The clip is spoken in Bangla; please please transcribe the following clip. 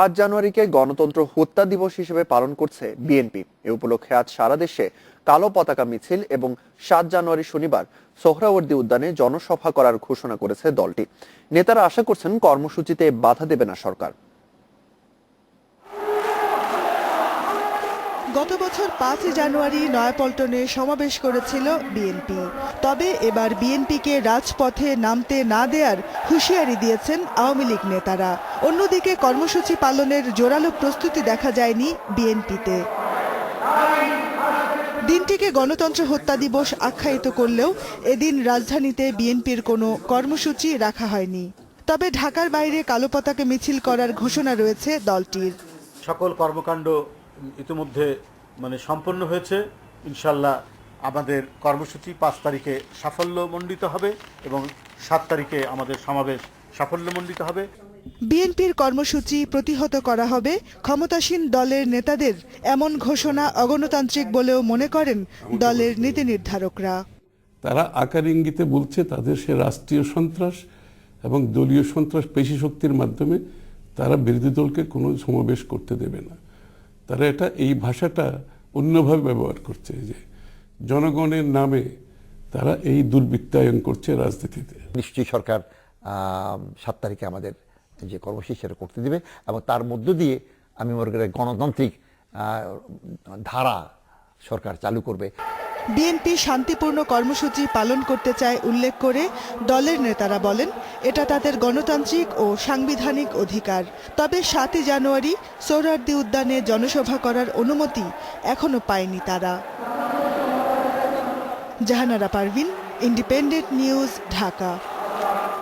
পাঁচ জানুয়ারিকে গণতন্ত্র হত্যা দিবস হিসেবে পালন করছে বিএনপি। এ উপলক্ষে আজ সারা দেশে কালো পতাকা মিছিল এবং সাত জানুয়ারি শনিবার সোহরাওয়ার্দী উদ্যানে জনসভা করার ঘোষণা করেছে দলটি। নেতারা আশা করছেন কর্মসূচিতে বাধা দেবে না সরকার। গত বছর পাঁচই জানুয়ারি নয়াপল্টনে সমাবেশ করেছিল বিএনপি। তবে এবার বিএনপিকে রাজপথে নামতে না দেয়ার হুঁশিয়ারি দিয়েছেন আওয়ামী লীগ নেতারা। অন্যদিকে কর্মসূচি পালনের জোরালো প্রস্তুতি দেখা যায়নি বিএনপিতে। দিনটিকে গণতন্ত্র হত্যা দিবস আখ্যায়িত করলেও এদিন রাজধানীতে বিএনপির কোনো কর্মসূচি রাখা হয়নি। তবে ঢাকার বাইরে কালো পতাকা মিছিল করার ঘোষণা রয়েছে দলটির। সকল কর্মকাণ্ড ইতিমধ্যে মানে সম্পন্ন হয়েছে। ইনশাল্লাহ আমাদের কর্মসূচি পাঁচ তারিখে সাফল্যমণ্ডিত হবে এবং সাত তারিখে আমাদের সমাবেশ সাফল্যমণ্ডিত হবে। বিএনপির কর্মসূচি প্রতিহত করা হবে। ক্ষমতাসীন দলের নেতাদের এমন ঘোষণা অগণতান্ত্রিক বলেও মনে করেন দলের নীতি নির্ধারকরা। তারা আকার ইঙ্গিতে বলছে তাদের সে রাষ্ট্রীয় সন্ত্রাস এবং দলীয় সন্ত্রাস পেশি শক্তির মাধ্যমে তারা বিরোধী দলকে কোনো সমাবেশ করতে দেবে না। তারা এটা এই ভাষাটা অন্যভাবে ব্যবহার করছে যে জনগণের নামে তারা এই দুর্বৃত্তায়ন করছে রাজনীতিতে। নিশ্চয়ই সরকার আহ, সাত তারিখে আমাদের যে কর্মসূচি সেটা করতে দেবে এবং তার মধ্য দিয়ে আমি মনে করি গণতান্ত্রিক ধারা সরকার চালু করবে। বিএনপি শান্তিপূর্ণ কর্মসূচি পালন করতে চায় উল্লেখ করে দলের নেতারা বলেন, এটা তাদের গণতান্ত্রিক ও সাংবিধানিক অধিকার। তবে সাতই জানুয়ারি সোহরাওয়ার্দী উদ্যানে জনসভা করার অনুমতি এখনও পায়নি তারা। Jahanara Parvin, Independent News, Dhaka.